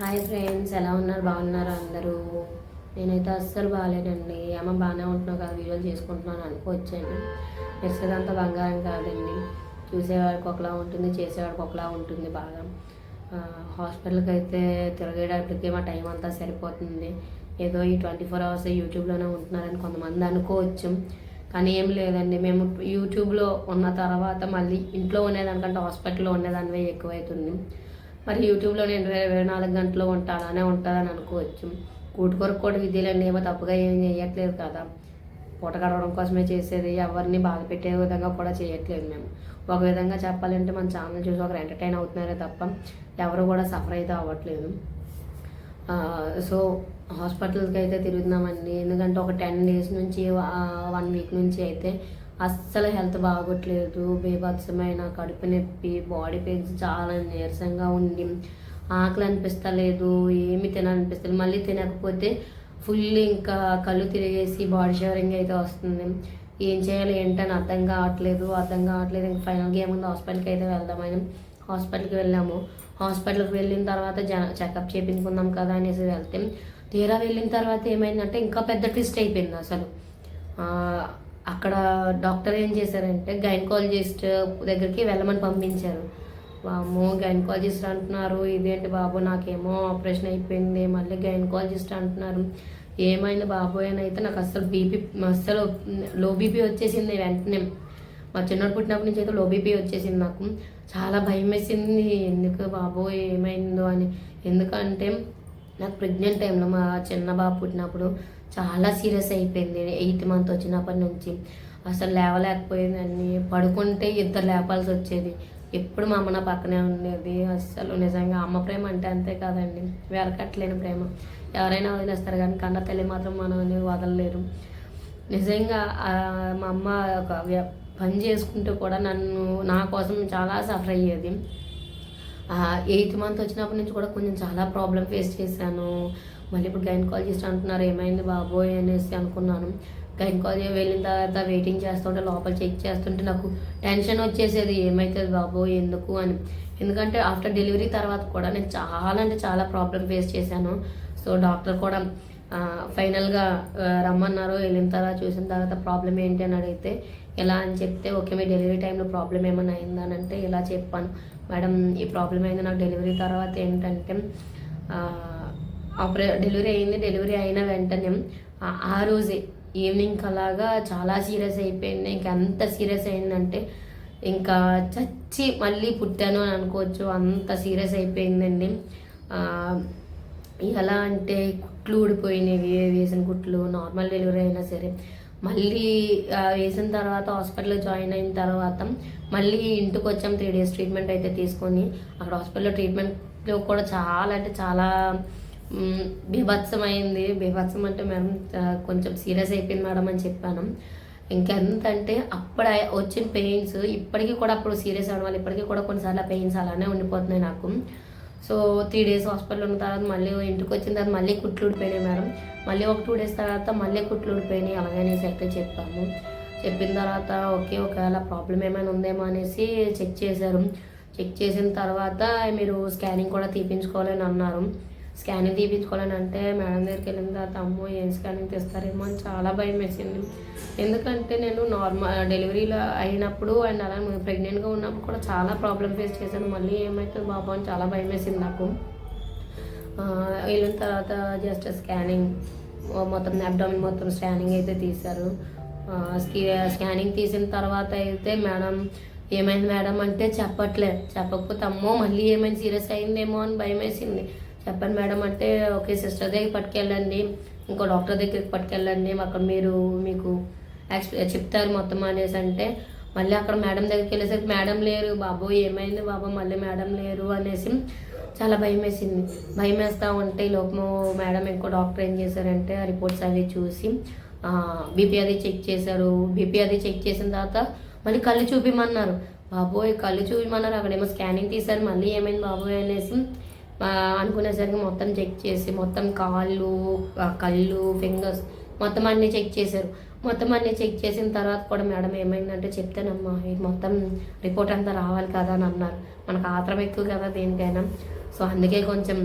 Hi friends ఎలా ఉన్నారు? బాగున్నారు అందరూ? నేనైతే అస్సలు బాగాలేనండి అమ్మ బాగానే ఉంటున్నావు కదా వీడియోలు చేసుకుంటున్నాను అనుకోవచ్చండి. మెసేజ్ బంగారం కాదండి. చూసేవాడికి ఒకలా ఉంటుంది చేసేవాడికి ఒకలా ఉంటుంది బాగా. హాస్పిటల్కి అయితే తిరగేటప్పటికి మా టైం అంతా సరిపోతుంది. ఏదో ఈ ట్వంటీ ఫోర్ అవర్స్ యూట్యూబ్లోనే ఉంటున్నారని కొంతమంది అనుకోవచ్చు. కానీ ఏం లేదండి మేము యూట్యూబ్లో ఉన్న తర్వాత మళ్ళీ ఇంట్లో ఉండేదానికంటే హాస్పిటల్లో ఉండేదానివే ఎక్కువైతుంది. మరి యూట్యూబ్లో నేను ఇరవై నాలుగు గంటలు ఉంటా అలానే ఉంటుందని అనుకోవచ్చు. కూటి కొరకు కూడా విద్యలండి ఏమో తప్పుగా ఏం చేయట్లేదు కదా. పూట గడవడం కోసమే చేసేది ఎవరిని బాధ పెట్టే విధంగా కూడా చేయట్లేదు మేము. ఒక విధంగా చెప్పాలంటే మన ఛానల్ చూసి ఒకరు ఎంటర్టైన్ అవుతున్నారే తప్ప ఎవరు కూడా సఫర్ అయితే అవ్వట్లేదు. సో హాస్పిటల్కి అయితే తిరుగుతున్నామండి. ఎందుకంటే ఒక టెన్ డేస్ నుంచి వన్ వీక్ నుంచి అయితే అస్సలు హెల్త్ బాగోట్లేదు బీభత్సమైన కడుపు నొప్పి బాడీ పెయిన్స్ చాలా నీరసంగా ఉండి ఆకలి అనిపిస్తలేదు ఏమి తినాలనిపిస్తలేదు. మళ్ళీ తినకపోతే ఫుల్ ఇంకా కళ్ళు తిరిగేసి బాడీ షవరింగ్ అయితే వస్తుంది. ఏం చేయాలి ఏంటని అర్థం కావట్లేదు. అర్థం కావట్లేదు. ఇంకా ఫైనల్గా ఏముంది? హాస్పిటల్కి అయితే వెళ్దామని హాస్పిటల్కి వెళ్ళాము. హాస్పిటల్కి వెళ్ళిన తర్వాత జ చెకప్ చేయించుకుందాం కదా అనేసి వెళ్తే తీరా వెళ్ళిన తర్వాత ఏమైందంటే ఇంకా పెద్ద ట్విస్ట్ అయిపోయింది అసలు. అక్కడ డాక్టర్ ఏం చేశారంటే గైనకాలజిస్ట్ దగ్గరికి వెళ్ళమని పంపించారు. వామ్మో గైనకాలజిస్ట్ అంటున్నారు ఇదేంటి బాబు నాకేమో ఆపరేషన్ అయిపోయింది మళ్ళీ గైనకాలజిస్ట్ అంటున్నారు. ఏమైంది బాబోయ్ అని అయితే నాకు అస్సలు బీపీ అస్సలు లో బీపీ వచ్చేసింది వెంటనే. మా చిన్నప్పుడు పుట్టినప్పటి నుంచి అయితే లో బీపీ వచ్చేసింది నాకు. చాలా భయం వేసింది ఎందుకు బాబోయ్ ఏమైందో అని. ఎందుకంటే నాకు ప్రెగ్నెంట్ టైంలో మా చిన్న బాబు పుట్టినప్పుడు చాలా సీరియస్ అయిపోయింది. ఎయిత్ మంత్ వచ్చినప్పటి నుంచి. అసలు లేవలేకపోయిందండి. పడుకుంటే ఇద్దరు లేపాల్సి వచ్చేది. ఎప్పుడు మా అమ్మ నా పక్కనే ఉండేది. అసలు నిజంగా అమ్మ ప్రేమ అంటే అంతే కాదండి. వెరకట్లేని ప్రేమ. ఎవరైనా వదిలేస్తారు కానీ కన్న తల్లి మాత్రం మనల్ని వదలలేరు. నిజంగా మా అమ్మ ఒక పని చేసుకుంటూ కూడా నన్ను నా కోసం చాలా సఫర్ అయ్యేది. ఎయిత్ మంత్ వచ్చినప్పటి నుంచి కూడా కొంచెం చాలా ప్రాబ్లం ఫేస్ చేశాను. మళ్ళీ ఇప్పుడు గైనకాలజిస్ట్ అంటున్నారు ఏమైంది బాబోయ్ అనేసి అనుకున్నాను. గైనకాలజీ వెళ్ళిన తర్వాత వెయిటింగ్ చేస్తుంటే లోపల చెక్ చేస్తుంటే నాకు టెన్షన్ వచ్చేసేది ఏమవుతుంది బాబోయ్ ఎందుకు అని. ఎందుకంటే ఆఫ్టర్ డెలివరీ తర్వాత కూడా నేను చాలా అంటే చాలా ప్రాబ్లం ఫేస్ చేశాను. సో డాక్టర్ కూడా ఫైనల్గా రమ్మన్నారు. వెళ్ళిన తర్వాత చూసిన తర్వాత ప్రాబ్లం ఏంటి అని అడిగితే ఎలా అని చెప్తే ఓకే మీ డెలివరీ టైంలో ప్రాబ్లం ఏమైనా అయిందని అంటే ఇలా చెప్పాను. మేడం ఈ ప్రాబ్లం అయింది నాకు డెలివరీ తర్వాత ఏంటంటే ఆపరే డెలివరీ అయింది. డెలివరీ అయిన వెంటనే ఆ- రోజే ఈవినింగ్ అలాగా చాలా సీరియస్ అయిపోయింది. ఇంకా ఎంత సీరియస్ అయిందంటే ఇంకా చచ్చి మళ్ళీ పుట్టాను అని అనుకోవచ్చు. అంత సీరియస్ అయిపోయిందండి. ఎలా అంటే కుట్లు ఊడిపోయినవి వేసిన కుట్లు నార్మల్ డెలివరీ అయినా సరే. మళ్ళీ వేసిన తర్వాత హాస్పిటల్లో జాయిన్ అయిన తర్వాత మళ్ళీ ఇంటికి వచ్చాం. త్రీ డేస్ ట్రీట్మెంట్ అయితే తీసుకొని అక్కడ హాస్పిటల్లో ట్రీట్మెంట్లో కూడా చాలా అంటే చాలా బీభత్సం అయింది బీభత్సం అంటే మేడం కొంచెం సీరియస్ అయిపోయింది మేడం అని చెప్పాను. ఇంకెంత అంటే అప్పుడు వచ్చిన పెయిన్స్ ఇప్పటికీ కూడా అప్పుడు సీరియస్ అవడం వల్ల ఇప్పటికీ కూడా కొన్నిసార్లు పెయిన్స్ అలానే ఉండిపోతున్నాయి నాకు. సో త్రీ డేస్ హాస్పిటల్ ఉన్న తర్వాత మళ్ళీ ఇంటికి వచ్చిన తర్వాత మళ్ళీ కుట్లు ఊడిపోయినాయి మేడం. మళ్ళీ ఒక టూ డేస్ తర్వాత మళ్ళీ కుట్లు ఊడిపోయినాయి అలాగనేసి అయితే చెప్పాము. చెప్పిన తర్వాత ఓకే ఒకవేళ ప్రాబ్లం ఏమైనా ఉందేమో అనేసి చెక్ చేశారు. చెక్ చేసిన తర్వాత మీరు స్కానింగ్ కూడా తీపించుకోవాలని అన్నారు. స్కానింగ్ తీపించుకోవాలని అంటే మేడం దగ్గరికి వెళ్ళిన తర్వాత అమ్మో ఏం స్కానింగ్ తీస్తారేమో అని చాలా భయం వేసింది. ఎందుకంటే నేను నార్మల్ డెలివరీలో అయినప్పుడు అండ్ అలా ప్రెగ్నెంట్గా ఉన్నప్పుడు కూడా చాలా ప్రాబ్లం ఫేస్ చేశాను. మళ్ళీ ఏమవుతుంది బాబు అని చాలా భయం వేసింది నాకు. వెళ్ళిన తర్వాత జస్ట్ స్కానింగ్ మొత్తం అబ్డామిన్ మొత్తం స్కానింగ్ అయితే తీశారు. స్కి- స్కానింగ్ తీసిన తర్వాత అయితే మేడం ఏమైంది మేడం? అంటే చెప్పట్లేదు చెప్పకపోతే అమ్మో మళ్ళీ ఏమైంది సీరియస్ అయిందేమో అని భయం వేసింది. చెప్పండి మేడం అంటే ఓకే సిస్టర్ దగ్గరికి పట్టుకెళ్ళండి. ఇంకో డాక్టర్ దగ్గరికి పట్టుకెళ్ళండి. అక్కడ మీరు మీకు ఎక్స్ప్లె చెప్తారు మొత్తం అనేసి అంటే మళ్ళీ అక్కడ మేడం దగ్గరికి వెళ్ళేసరికి మేడం లేరు. బాబు ఏమైంది బాబు? మళ్ళీ మేడం లేరు అనేసి చాలా భయం వేసింది. భయం వేస్తూ ఉంటే ఈ లోపము మేడం ఇంకో డాక్టర్ ఏం చేశారంటే ఆ రిపోర్ట్స్ అవి చూసి బీపీ అది చెక్ చేశారు. బీపీ అది చెక్ చేసిన తర్వాత మళ్ళీ కళ్ళు చూపిమన్నారు. బాబోయ్ కళ్ళు చూపిమన్నారు. అక్కడేమో స్కానింగ్ తీశారు. మళ్ళీ ఏమైంది బాబోయ్? అనేసి అనుకునేసరికి మొత్తం చెక్ చేసి మొత్తం కాళ్ళు కళ్ళు ఫింగర్స్ మొత్తం అన్నీ చెక్ చేశారు. మొత్తం అన్నీ చెక్ చేసిన తర్వాత కూడా మేడం ఏమైందంటే చెప్తానమ్మా ఇది మొత్తం రిపోర్ట్ అంతా రావాలి కదా అని అన్నారు. మనకు ఆత్రం ఎక్కువ కదా దేనికైనా. సో అందుకే కొంచెం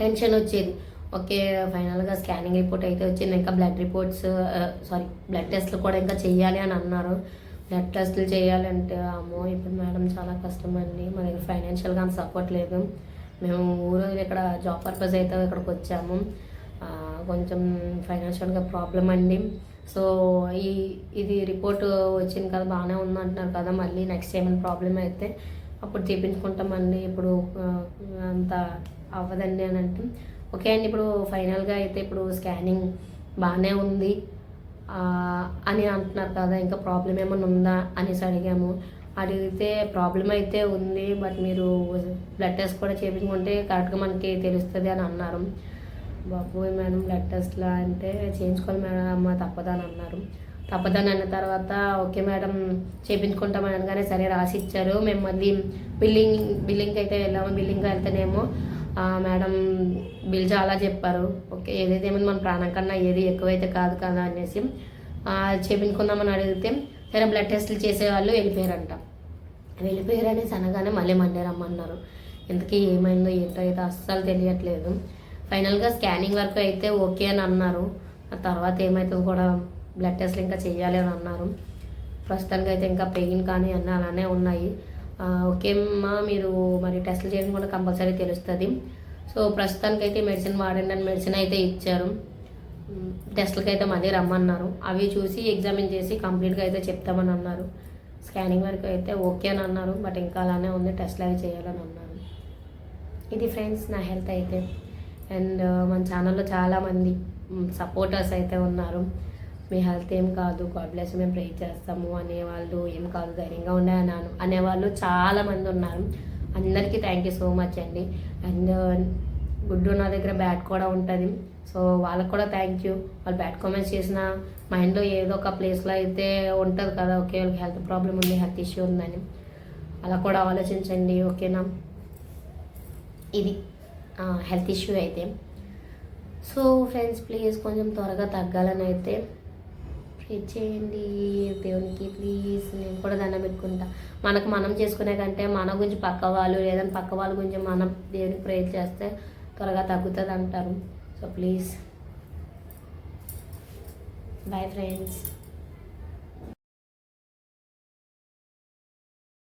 టెన్షన్ వచ్చేది. ఓకే ఫైనల్గా స్కానింగ్ రిపోర్ట్ అయితే వచ్చింది ఇంకా బ్లడ్ రిపోర్ట్స్ సారీ బ్లడ్ టెస్ట్లు కూడా ఇంకా చేయాలి అని అన్నారు. బ్లడ్ టెస్ట్లు చేయాలంటే అమ్మో ఇప్పుడు మేడం చాలా కష్టం అండి మా దగ్గర ఫైనాన్షియల్గా అంత సపోర్ట్ లేదు. మేము ఊరు ఇక్కడ జాబ్ పర్పస్ అయితే ఇక్కడికి వచ్చాము. కొంచెం ఫైనాన్షియల్గా ప్రాబ్లం అండి. సో ఈ ఇది రిపోర్ట్ వచ్చింది కదా బాగానే ఉంది అంటున్నారు కదా మళ్ళీ నెక్స్ట్ ఏమైనా ప్రాబ్లం అయితే అప్పుడు చేయించుకుంటామండి ఇప్పుడు అంత అవ్వదండి అని అంటే. ఓకే అండి ఇప్పుడు ఫైనల్గా అయితే ఇప్పుడు స్కానింగ్ బాగానే ఉంది. అని అంటున్నారు కదా ఇంకా ప్రాబ్లం ఏమైనా ఉందా అనేసి అడిగాము. అడిగితే ప్రాబ్లం అయితే ఉంది బట్ మీరు బ్లడ్ టెస్ట్ కూడా చేయించుకుంటే కరెక్ట్గా మనకి తెలుస్తుంది అని అన్నారు. బాబోయ్ మేడం బ్లడ్ టెస్ట్లా అంటే చేయించుకోవాలి మేడం అమ్మ తప్పదని అన్నారు. తప్పదని అన్న తర్వాత ఓకే మేడం చేయించుకుంటామని అనగానే సరే రాసి ఇచ్చారు. మేము మళ్ళీ బిల్లింగ్ బిల్లింగ్కి అయితే వెళ్ళాము. బిల్లింగ్కి వెళ్తేనేమో మేడం బిల్ చాలా చెప్పారు. ఓకే ఏదైతే ఏమైనా మన ప్రాణం కన్నా ఏది ఎక్కువైతే కాదు కదా అనేసి చేయించుకుందామని అడిగితే సరే బ్లడ్ టెస్ట్లు చేసేవాళ్ళు వెళ్ళిపోయారంట. వెళ్ళిపోయారు అనేసి అనగానే మళ్ళీ మండే రమ్మన్నారు. ఇంతకీ ఏమైందో ఏంటో అయితే అస్సలు తెలియట్లేదు. ఫైనల్గా స్కానింగ్ వరకు అయితే ఓకే అని అన్నారు. ఆ తర్వాత ఏమవుతుందో కూడా బ్లడ్ టెస్ట్లు ఇంకా చేయాలి అని అన్నారు. ప్రస్తుతానికి అయితే ఇంకా పెయిన్ కానీ అన్నీ అలానే ఉన్నాయి. ఓకేమ్మా మీరు మరి టెస్ట్లు చేయడం కూడా కంపల్సరీ తెలుస్తుంది. సో ప్రస్తుతానికి అయితే మెడిసిన్ వాడండి అని మెడిసిన్ అయితే ఇచ్చారు. టెస్ట్లకి అయితే మళ్ళీ రమ్మన్నారు. అవి చూసి ఎగ్జామిన్ చేసి కంప్లీట్గా అయితే చెప్తామని అన్నారు. స్కానింగ్ వరకు అయితే ఓకే అని అన్నారు. బట్ ఇంకా అలానే ఉంది. టెస్ట్లు అవి చేయాలని అన్నారు. ఇది ఫ్రెండ్స్ నా హెల్త్ అయితే. అండ్ మన ఛానల్లో చాలామంది సపోర్టర్స్ అయితే ఉన్నారు. మీ హెల్త్ ఏం కాదు. గాడ్ బ్లెస్ మేము ప్రే చేస్తాము అనేవాళ్ళు ఏం కాదు. ధైర్యంగా ఉండే అన్నాను అనేవాళ్ళు చాలామంది ఉన్నారు. అందరికీ థ్యాంక్ యూ సో మచ్ అండి. అండ్ గుడ్డు నా దగ్గర బ్యాట్ కూడా ఉంటుంది. సో వాళ్ళకి కూడా థ్యాంక్ యూ వాళ్ళు బ్యాట్ కామెంట్స్ చేసిన మైండ్లో ఏదో ఒక ప్లేస్లో అయితే ఉంటుంది కదా ఓకే వాళ్ళకి హెల్త్ ప్రాబ్లం ఉంది హెల్త్ ఇష్యూ ఉందని. అలా కూడా ఆలోచించండి ఓకేనా ఇది హెల్త్ ఇష్యూ అయితే. సో ఫ్రెండ్స్ ప్లీజ్ కొంచెం త్వరగా తగ్గాలని అయితే ప్రే చేయండి దేవునికి ప్లీజ్ నేను కూడా దండం పెట్టుకుంటా. మనకు మనం చేసుకునే కంటే మన గురించి పక్క వాళ్ళు లేదని పక్క వాళ్ళ గురించి మనం దేవునికి ప్రేయర్ చేస్తే త్వరగా తగ్గుతుంది అంటారు సో ప్లీజ్. Bye friends